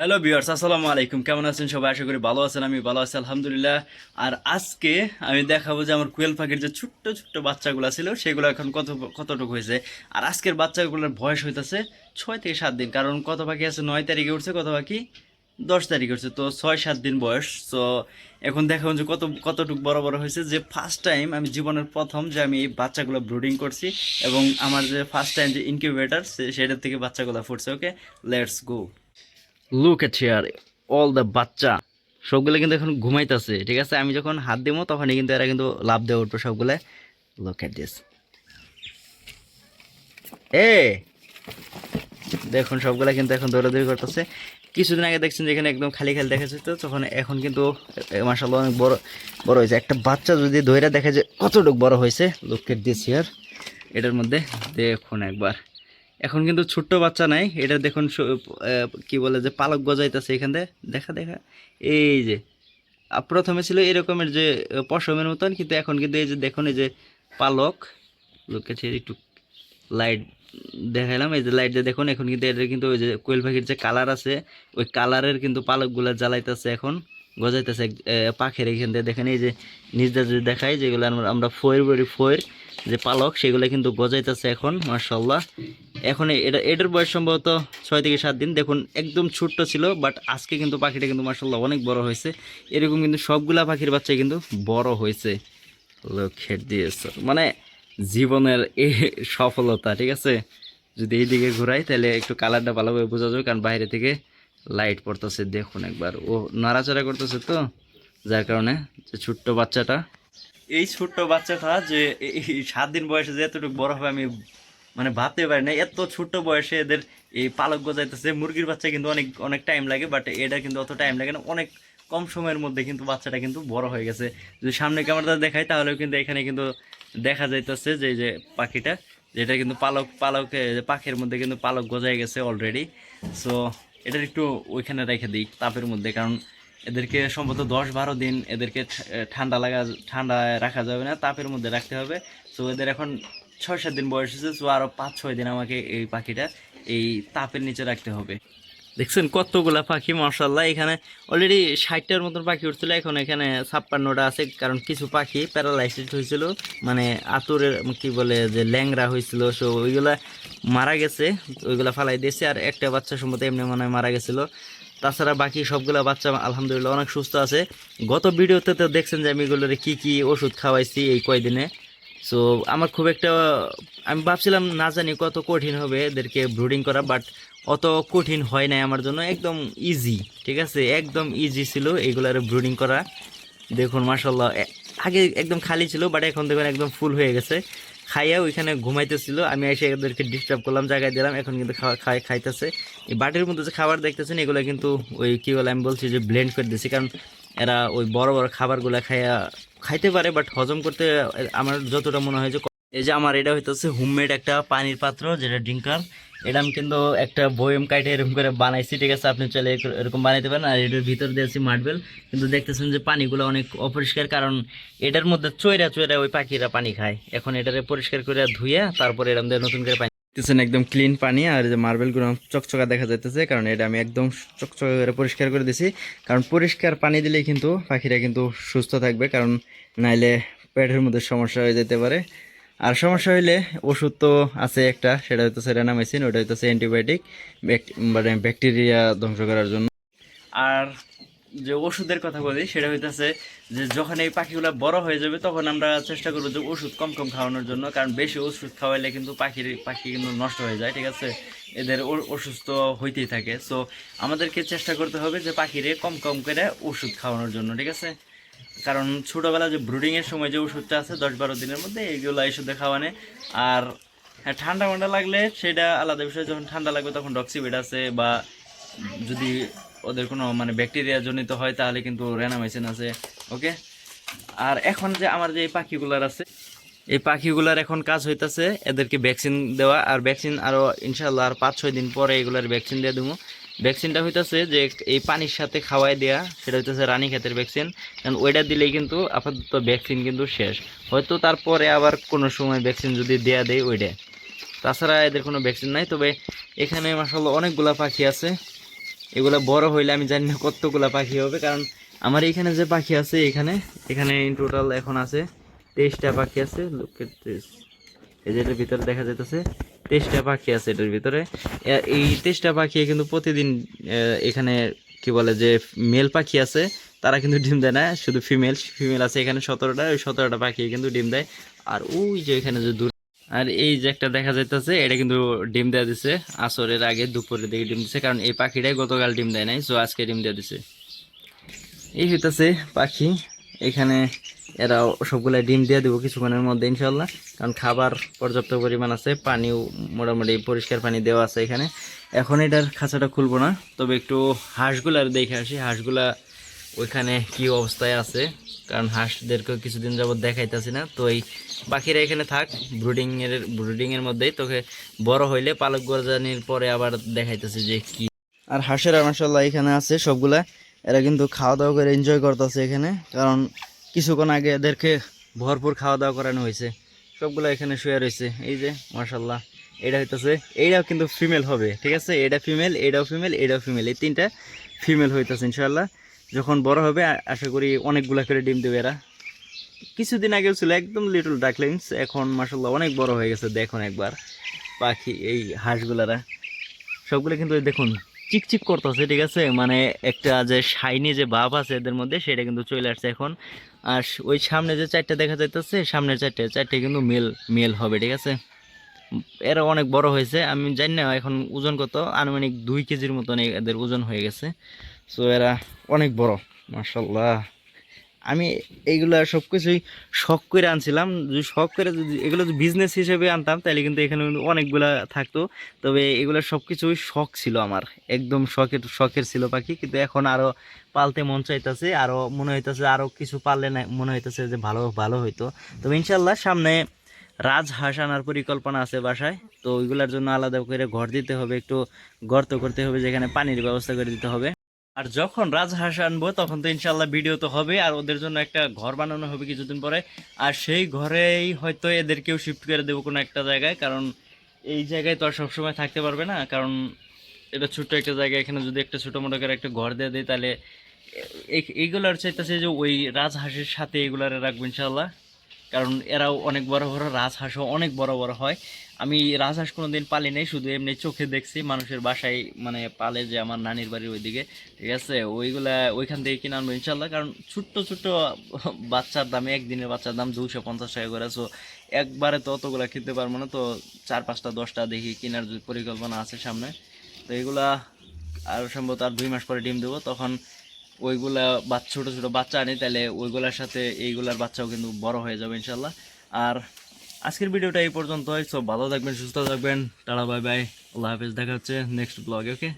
Hello বিয়ার্স আসসালামু আলাইকুম কেমন আছেন সবাই আশা করি ভালো আছেন আমি ভালো আছি আলহামদুলিল্লাহ আর আজকে আমি দেখাবো যে আমার কোয়েল পাখির যে ছোট্ট ছোট্ট বাচ্চাগুলো ছিল, সেগুলো এখন কত, কতটুকু হয়েছে? আর আজকের বাচ্চাগুলোর বয়স হইতেছে ছয় থেকে সাত দিন। কারণ কত পাখি আছে? নয় তারিখে উঠছে, কত পাখি দশ তারিখে উঠছে। তো ছয় সাত দিন বয়স। তো এখন দেখাবো যে কত, কতটুকু বড় বড় হয়েছে। যে ফার্স্ট টাইম আমি জীবনের প্রথম যে আমি এই বাচ্চাগুলো ব্রুডিং করছি এবং আমার যে ফার্স্ট টাইম যে ইনকিউবেটার সেটার থেকে বাচ্চাগুলো ফুটছে okay let's go look at here all the baccha. সবগুলো কিন্তু এখন ঘুমাইতেছে, ঠিক আছে? আমি যখন হাত দিব তখনই কিন্তু এরা কিন্তু লাভ দেওয়া উঠবে সবগুলো লুক এট দিস এ! দেখুন, সবগুলা কিন্তু এখন দৌড়াদৌড়ি করতেছে। কিছুদিন আগে দেখছেন যেখানে একদম খালি খালি দেখাচ্ছে তো, তখন এখন কিন্তু মাসাল্লাহ অনেক বড় বড় হয়েছে। একটা বাচ্চা যদি দইরা দেখা যায় কতটুকু বড় হয়েছে লুক এট দিস হিয়ার এটার মধ্যে দেখুন একবার। এখন কিন্তু ছোট্ট বাচ্চা নাই, এটা দেখুন কি বলে যে পালক গজাইতেছে এখান থেকে দেখা দেখা। এই যে প্রথমে ছিল এরকমের যে পশমের মতন, কিন্তু এখন কিন্তু এই যে দেখুন, এই যে পালক লোকেছে একটু লাইট দেখাইলাম, এই যে লাইট দিয়ে দেখুন, এখন কিন্তু এদের কিন্তু ওই যে কোয়েল পাখির যে কালার আছে, ওই কালারের কিন্তু পালকগুলো জ্বালাইতেছে এখন, গজাইতেছে পাখের এখান থেকে দেখেন এই যে নিজদের যদি দেখাই, যেগুলো আমরা- আমরা ফয়ের বলি ফয়ের। যে পালক, সেগুলো কিন্তু গজাইতেছে এখন মার্শাল্লাহ এখন এটা এটার বয়স সম্ভবত ছয় থেকে সাত দিন। দেখুন, একদম ছোট্ট ছিল বাট আজকে কিন্তু পাখিটা কিন্তু মার্শাল্লাহ অনেক বড় হয়েছে। এরকম কিন্তু সবগুলা পাখির বাচ্চা কিন্তু বড় হয়েছে। লক্ষ্যের দিয়েছে। মানে জীবনের এই সফলতা, ঠিক আছে? যদি এইদিকে ঘুরাই, তাহলে একটু কালারটা ভালোভাবে বোঝা যাবে, কারণ বাইরে থেকে লাইট পড়তেছে, দেখুন একবার। ও নাড়াচাড়া করতেছে তো, যার কারণে যে ছোট্ট বাচ্চাটা এই ছোট্ট বাচ্চাটা যে এই সাত দিন বয়সে যে এতটুকু বড় হবে আমি মানে ভাবতে পারি না। এত ছোট্ট বয়সে এদের এই পালক গজাইতেছে। মুরগির বাচ্চা কিন্তু অনেক অনেক টাইম লাগে বাট এটা কিন্তু অত টাইম লাগে না। অনেক কম সময়ের মধ্যে কিন্তু বাচ্চাটা কিন্তু বড় হয়ে গেছে। যদি সামনে ক্যামেরাটা দেখাই, তাহলেও কিন্তু এখানে কিন্তু দেখা যাইতেছে যে যে পাখিটা, যেটা কিন্তু পালক পালক পাখির মধ্যে কিন্তু পালক গজাই গেছে অলরেডি সো এটার একটু ওইখানে রেখে দিই, তাপের মধ্যে, কারণ এদেরকে সম্ভবত দশ বারো দিন এদেরকে ঠান্ডা লাগা, ঠান্ডায় রাখা যাবে না, তাপের মধ্যে রাখতে হবে। সো এদের এখন ছয় সাত দিন বয়স হয়েছে সো আরও পাঁচ ছয় দিন আমাকে এই পাখিটা এই তাপের নিচে রাখতে হবে। দেখছেন কতগুলা পাখি মার্শাল্লাহ এখানে অলরেডি ষাটটার মতন পাখি উঠছিল, এখন এখানে ছাপ্পান্নটা আছে, কারণ কিছু পাখি প্যারালাইসিস হয়েছিল মানে আতুরের কি বলে যে ল্যাংরা হয়েছিল সো ওইগুলা মারা গেছে, ওইগুলা ফালাই দিয়েছে, আর একটা বাচ্চা সম্ভবত এমনি মনে মারা গেছিল। তাছাড়া বাকি সবগুলা বাচ্চা আলহামদুলিল্লাহ অনেক সুস্থ আছে। গত ভিডিওতে তো দেখছেন যে আমি এগুলোর কী কী ওষুধ খাওয়াইছি এই কয়দিনে। সো আমার খুব একটা, আমি ভাবছিলাম না জানি কত কঠিন হবে এদেরকে ব্রুডিং করা বাট অত কঠিন হয় নাই আমার জন্য, একদম ইজি ঠিক আছে? একদম ইজি ছিল এইগুলার ব্রুডিং করা। দেখুন মাসাল্লাহ আগে একদম খালি ছিল বাট এখন দেখুন একদম ফুল হয়ে গেছে। খাইয়া ওইখানে ঘুমাইতেছিল। আমি এসে এদেরকে ডিস্টার্ব করলাম জায়গায় দিলাম, এখন কিন্তু খাওয়া খাই, খাইতেছে। এই বাটির মধ্যে যে খাবার দেখতেছেন, এগুলো কিন্তু ওই কী বলে আমি বলছি যে ব্লেন্ড করে দিয়েছি কারণ এরা ওই বড় বড় খাবারগুলো খাইয়া খাইতে পারে বাট হজম করতে আমার যতটা মনে হয় যে এই যে আমার এটা হইতেছে হোমমেড একটা পানির পাত্র, যেটা ড্রিঙ্কার। এটা আমি কিন্তু একটা বয়ম কাইটে এরকম করে বানাইছি, ঠিক আছে? আপনি চলে এরকম বানাইতে পারেন। আর এটার ভিতর দিয়েছি মার্বেল কিন্তু দেখতেছেন যে পানিগুলো অনেক অপরিষ্কার, কারণ এটার মধ্যে চৈরা চৈরা ওই পাখিরা পানি খায়। এখন এটারে পরিষ্কার করে ধুয়ে তারপরে এরকম দিয়ে নতুন করে পানি দেখতেছেন একদম ক্লিন পানি, আর যে মার্বেলগুলো চকচকা দেখা যাইতেছে, কারণ এটা আমি একদম চকচকা করে পরিষ্কার করে দিছি। কারণ পরিষ্কার পানি দিলেই কিন্তু পাখিরা কিন্তু সুস্থ থাকবে, কারণ নাইলে পেটের মধ্যে সমস্যা হয়ে যেতে পারে। আর সমস্যা হইলে ওষুধ তো আছে একটা, সেটা হইতেছে রেনামাইসিন ওটা হইতেছে অ্যান্টিবায়োটিক মানে ব্যাকটেরিয়া ধ্বংস করার জন্য। আর যে ওষুধের কথা বলি, সেটা হইতেছে যে যখন এই পাখিগুলো বড় হয়ে যাবে, তখন আমরা চেষ্টা করব যে ওষুধ কম কম খাওয়ানোর জন্য, কারণ বেশি ওষুধ খাওয়াইলে কিন্তু পাখির, পাখি কিন্তু নষ্ট হয়ে যায়, ঠিক আছে? এদের অসুস্থ হইতেই থাকে। সো আমাদেরকে চেষ্টা করতে হবে যে পাখিরে কম কম করে ওষুধ খাওয়ানোর জন্য, ঠিক আছে? কারণ ছোটোবেলা যে ব্রুডিংয়ের সময় যে ওষুধটা আছে, দশ বারো দিনের মধ্যে এইগুলো ওষুধে খাওয়ানে আর হ্যাঁ ঠান্ডা মান্ডা লাগলে সেটা আলাদা বিষয়, যখন ঠান্ডা লাগবে তখন ডক্সিবেড আছে বা যদি ওদের কোনো মানে ব্যাকটেরিয়া জনিত হয় তাহলে কিন্তু রেনামাইসিন আছে ওকে আর এখন যে আমার যে এই পাখিগুলার আছে, এই পাখিগুলার এখন কাজ হইতাছে এদেরকে ভ্যাকসিন দেওয়া, আর ভ্যাকসিন আরও ইনশাল্লাহ আর পাঁচ ছয় দিন পরে এগুলার ভ্যাকসিন দিয়ে দেবো ভ্যাকসিনটা হইতেছে যে এই পানির সাথে খাওয়াই দেয়া, সেটা হইতেছে রানী ক্ষেতের ভ্যাকসিন কারণ ওইটা দিলেই কিন্তু আপাতত ভ্যাকসিন কিন্তু শেষ। হয়তো তারপরে আবার কোনো সময় ভ্যাকসিন যদি দেয়া দেয় ওইটা। তাছাড়া এদের কোনো ভ্যাকসিন নাই। তবে এখানে মাসাল্লাহ অনেকগুলা পাখি আছে। এগুলা বড় হইলে আমি জানি না কতগুলা পাখি হবে। কারণ আমার এখানে যে পাখি আছে, এখানে এখানে টোটাল এখন আছে তেইশটা পাখি আছে। লোকের এই যে এটার ভিতরে দেখা যাইতেছে। তেইশটা পাখি আছে এটার ভিতরে। এই তেইশটা পাখি কিন্তু প্রতিদিন এখানে কি বলে যে মেল পাখি আছে, তারা কিন্তু ডিম দেয় না, শুধু ফিমেল ফিমেল আছে এখানে সতেরোটা, ওই সতেরোটা পাখি কিন্তু ডিম দেয়। আর ওই যে এখানে যে দূর আর এই যে একটা দেখা যাইতেছে, এটা কিন্তু ডিম দেওয়া দিছে, আসরের আগে দুপুরের দিকে ডিম দিছে, কারণ এই পাখিটাই গতকাল ডিম দেয় নাই সো আজকে ডিম দেওয়া দিছে। এই হইতাছে পাখি। এখানে এরা সবগুলা ডিম দিয়ে দেবো কিছুক্ষণের মধ্যে ইনশাল্লাহ কারণ খাবার পর্যাপ্ত পরিমাণ আছে, পানিও মোটামুটি পরিষ্কার পানি দেওয়া আছে এখানে। এখন এটার খাঁচাটা খুলবো না, তবে একটু হাঁসগুলার দেখে আসি। হাঁসগুলা ওইখানে কি অবস্থায় আছে? কারণ হাঁসদেরকে কিছুদিন যাবত দেখাইতেছি না। তো এই পাখিরা এখানে থাক, ব্রুডিংয়ের ব্রুডিংয়ের মধ্যেই তোকে বড় হইলে পালক গরজানির পরে আবার দেখাইতেছি যে কি। আর হাঁসেরা মাসাল্লাহ এখানে আছে সবগুলা। এরা কিন্তু খাওয়া দাওয়া করে এনজয় করতেছে এখানে, কারণ কিছুক্ষণ আগে এদেরকে ভরপুর খাওয়া দাওয়া করানো হয়েছে। সবগুলো এখানে শুয়ে রয়েছে। এই যে মার্শাল্লাহ এটা হইতেছে, এইটাও কিন্তু ফিমেল হবে, ঠিক আছে? এটা ফিমেল এটাও ফিমেল এটাও ফিমেল এই তিনটা ফিমেল হইতেছে ইনশাল্লাহ যখন বড় হবে আশা করি অনেকগুলা করে ডিম দেবে এরা। কিছুদিন আগেও ছিল, একদম লিটল ডাকলিংস এখন মাসাল্লাহ অনেক বড় হয়ে গেছে, দেখুন একবার, পাখি, এই হাঁসগুলারা। সবগুলো কিন্তু দেখুন চিকচিক করতেছে, ঠিক আছে? মানে একটা যে শাইনি যে ভাব আছে এদের মধ্যে, সেটা কিন্তু চলে আসছে এখন। আর ওই সামনে যে চারটে দেখা যাইতেছে, সামনের চারটে চারটে কিন্তু মেল মেল হবে, ঠিক আছে? এরা অনেক বড় হয়েছে, আমি জানি না এখন ওজন কত, আনুমানিক দুই কেজির মতন এদের ওজন হয়ে গেছে। সো এরা অনেক বড় মার্শাল্লাহ আমি এইগুলা সব কিছুই শখ করে আনছিলাম। যদি শখ করে যদি এগুলো যদি বিজনেস হিসেবে আনতাম, তাহলে কিন্তু এখানে অনেকগুলা থাকতো। তবে এগুলো সব কিছুই শখ ছিল আমার। একদম শখের শখের ছিল পাখি। কিন্তু এখন আরও পালতে মন চাইতেছে আরও মনে হইতেছে আরও কিছু পারলে না মনে হইতেছে যে ভালো ভালো হইতো। তবে ইনশাল্লাহ সামনে রাজহাঁস আনার পরিকল্পনা আছে বাসায়। তো ওইগুলোর জন্য আলাদা করে ঘর দিতে হবে, একটু গর্ত করতে হবে যেখানে পানির ব্যবস্থা করে দিতে হবে। আর যখন রাজহাঁস আনব, তখন তো ইনশাল্লাহ ভিডিও তো হবে, আর ওদের জন্য একটা ঘর বানানো হবে কিছুদিন পরে। আর সেই ঘরেই হয়তো এদেরকেও শিফট করে দেবো কোনো একটা জায়গায়, কারণ এই জায়গায় তো আর সবসময় থাকতে পারবে না, কারণ এটা ছোট্ট একটা জায়গা, এখানে যদি একটা ছোটো মোটো করে একটা ঘর দিয়ে দেয় তাহলে এই- এইগুলার চাইতেছে যে ওই রাজহাঁসের সাথে এগুলার রাখব ইনশাল্লাহ কারণ এরাও অনেক বড় বড় রাজহাঁসও অনেক বড় বড় হয়। আমি রাজহাঁস কোনোদিন পালি নাই, শুধু এমনি চোখে দেখছি, মানুষের বাসায় মানে পালে যে আমার নানির বাড়ির ওইদিকে, ঠিক আছে? ওইগুলা ওইখান থেকে কিনে আনব ইনশাল্লাহ কারণ ছোট্ট ছোট্ট বাচ্চার দাম, একদিনের বাচ্চার দাম দুশো পঞ্চাশ টাকা করে সো একবারে তো অতগুলা কিনতে পারব না, তো চার পাঁচটা, দশটা দেখি, কেনার পরিকল্পনা আছে সামনে। তো এগুলা আর সম্ভবত আর দুই মাস পরে ডিম দেবো, তখন ওইগুলা বাচ্চা ছোটো ছোটো বাচ্চা আনি তাহলে ওইগুলার সাথে এইগুলার বাচ্চাও কিন্তু বড় হয়ে যাবে ইনশাল্লাহ আর আজকের ভিডিওটা এই পর্যন্ত সব ভালো থাকবেন, সুস্থ থাকবেন। Tata, bye bye. আল্লাহ হাফেজ, দেখা হচ্ছে নেক্সট ব্লগে, ওকে?